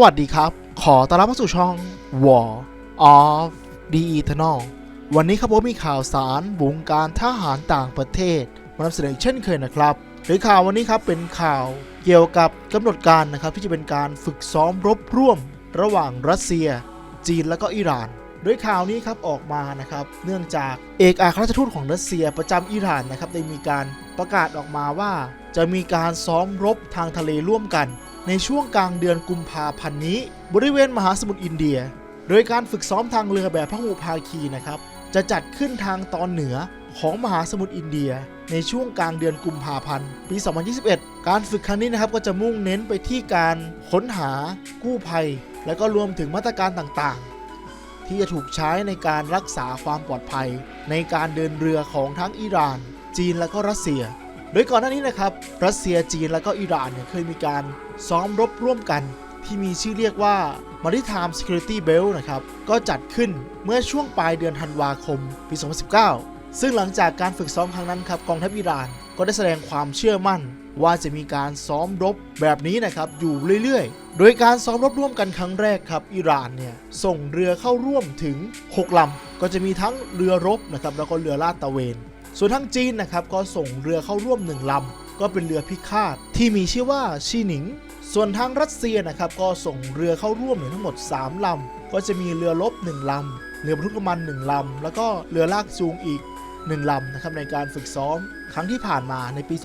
วัสดีครับ ขอต้อนรับเข้าสู่ช่อง War of the Eternal วันนี้ครับผมมีข่าวสารวงการทหารต่างประเทศมานำเสนอเช่นเคยนะครับโดยข่าววันนี้ครับเป็นข่าวเกี่ยวกับกำหนดการนะครับที่จะเป็นการฝึกซ้อมรบร่วม ระหว่างรัสเซีย จีนและก็อิหร่าน โดยข่าวนี้ครับออกมานะครับเนื่องจากเอกอัครราชทูตของรัสเซียประจำอิหร่านนะครับได้มีการประกาศออกมาว่า จะมีการซ้อมรบทางทะเลร่วมกัน ในช่วงกลางเดือนกุมภาพันธ์นี้ บริเวณมหาสมุทรอินเดีย โดยการฝึกซ้อมทางเรือแบบพหุภาคีนะครับจะจัดขึ้นทางตอนเหนือของมหาสมุทรอินเดีย ในช่วงกลางเดือนกุมภาพันธ์ปี 2021 การฝึกครั้งนี้นะครับก็จะมุ่งเน้นไปที่การค้นหากู้ภัย และก็รวมถึงมาตรการต่างๆ ที่จะถูกใช้ในการรักษาความปลอดภัย ในการเดินเรือของทั้งอิหร่าน จีนและก็รัสเซีย โดยก่อนหน้านี้นะครับ รัสเซียจีนและก็อิหร่านเนี่ยเคยมีการซ้อมรบร่วมกัน ที่มีชื่อเรียกว่า Maritime Security Belt นะครับก็จัดขึ้นเมื่อช่วงปลายเดือนธันวาคมปี 2019 ซึ่งหลังจากการฝึกซ้อมครั้งนั้นครับกองทัพอิหร่านก็ได้แสดงความเชื่อมั่น ว่าจะมีการซ้อมรบแบบนี้นะครับอยู่เรื่อยๆ โดยการซ้อมรบร่วมกันครั้งแรกครับอิหร่านเนี่ยส่งเรือเข้าร่วมถึง 6ลำก็จะมีทั้งเรือรบนะครับแล้วก็เรือลาดตระเวน ส่วนทางจีนนะครับก็ส่งเรือเข้าร่วม 1ลำก็เป็นเรือพิฆาตที่มีชื่อว่าชีหนิง ส่วนทางรัสเซียนะครับก็ส่งเรือเข้าร่วมเนี่ทั้งหมด 3ลำก็จะมีเรื อรบ1ลำเรือบรรทุกน้ำมัน1ลำแล้วก็เรือลากจูงอีก 1ลำนะครับในการฝึกซ้อมครั้งที่ผ่านมาในปี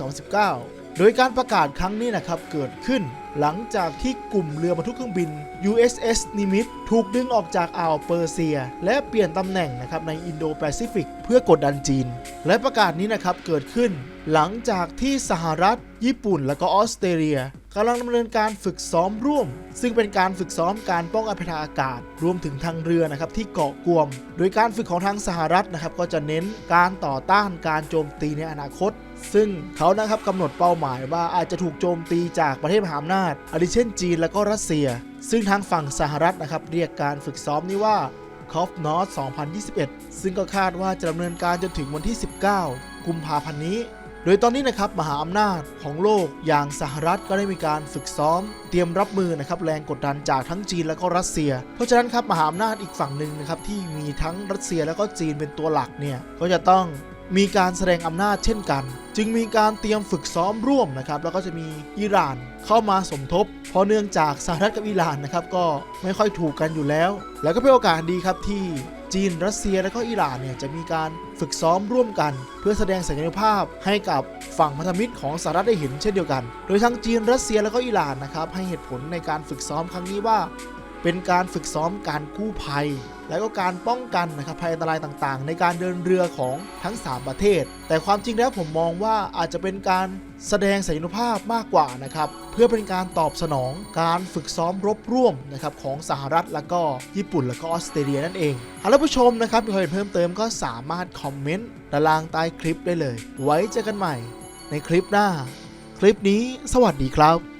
2019 โดยการประกาศครั้งนี้นะครับเกิดขึ้นหลังจากที่กลุ่มเรือบรรทุกเครื่องบิน USS Nimitz ถูกดึงออกจากอ่าวเปอร์เซีย และเปลี่ยนตำแหน่งนะครับในอินโดแปซิฟิกเพื่อกดดันจีน และประกาศนี้นะครับเกิดขึ้นหลังจากที่สหรัฐ ญี่ปุ่น และก็ออสเตรเลีย กำลังดำเนินการฝึกซ้อมร่วม ซึ่งเป็นการฝึกซ้อมการป้องกันภัยทางอากาศ รวมถึงทางเรือนะครับที่เกาะกวม โดยการฝึกของทางสหรัฐนะครับก็จะเน้นการต่อต้านการโจมตีในอนาคต ซึ่งเขานะครับกำหนดเป้าหมายว่าอาจจะถูกโจมตีจากประเทศมหาอำนาจอาทิเช่นจีนและก็รัสเซีย ซึ่งทางฝั่งสหรัฐนะครับเรียกการฝึกซ้อมนี้ว่า c o f n o r t 2021 ซึ่งก็คาดว่าจะดำเนินการจนถึงวันที่ 19 กุมภาพันธ์นี้ ดยตอนนี้นะครับมหาอำนาจของโลกอย่างสหรัฐก็ได้มีการฝึกซ้อม เตรียมรับมือนะครับแรงกดดันจากทั้งจีนและก็รัสเซีย เพราะฉะนั้นครับมหาอำนาจอีกฝั่งหนึ่งนะครับที่มีทั้งรัสเซียและก็จีนเป็นตัวหลักเนี่ยก็จะต้อง มีการแสดงอำนาจเช่นกัน จึงมีการเตรียมฝึกซ้อมร่วมนะครับ แล้วก็จะมีอิหร่านเข้ามาสมทบ เพราะเนื่องจากสหรัฐกับอิหร่านนะครับก็ไม่ค่อยถูกกันอยู่แล้ว แล้วก็เป็นโอกาสดีครับที่จีน รัสเซีย และก็อิหร่านเนี่ยจะมีการฝึกซ้อมร่วมกัน เพื่อแสดงศักยภาพให้กับฝั่งพันธมิตรของสหรัฐได้เห็นเช่นเดียวกัน โดยทั้งจีน รัสเซีย และก็อิหร่านนะครับให้เหตุผลในการฝึกซ้อมครั้งนี้ว่า เป็นการฝึกซ้อมการกู้ภัย และก็การป้องกันนะครับภัยอันตรายต่างๆ ในการเดินเรือของทั้ง 3 ประเทศ แต่ความจริงแล้วผมมองว่าอาจจะเป็นการแสดงศักยภาพมากกว่านะครับเพื่อเป็นการตอบสนองการฝึกซ้อมรบร่วมนะครับของสหรัฐแล้วก็ญี่ปุ่นแล้วก็ออสเตรเลียนั่นเองหากท่านผู้ชมนะครับมีความเห็นเพิ่มเติมก็สามารถคอมเมนต์ด้านล่างใต้คลิปได้เลย ไว้เจอกันใหม่ในคลิปหน้า คลิปนี้สวัสดีครับ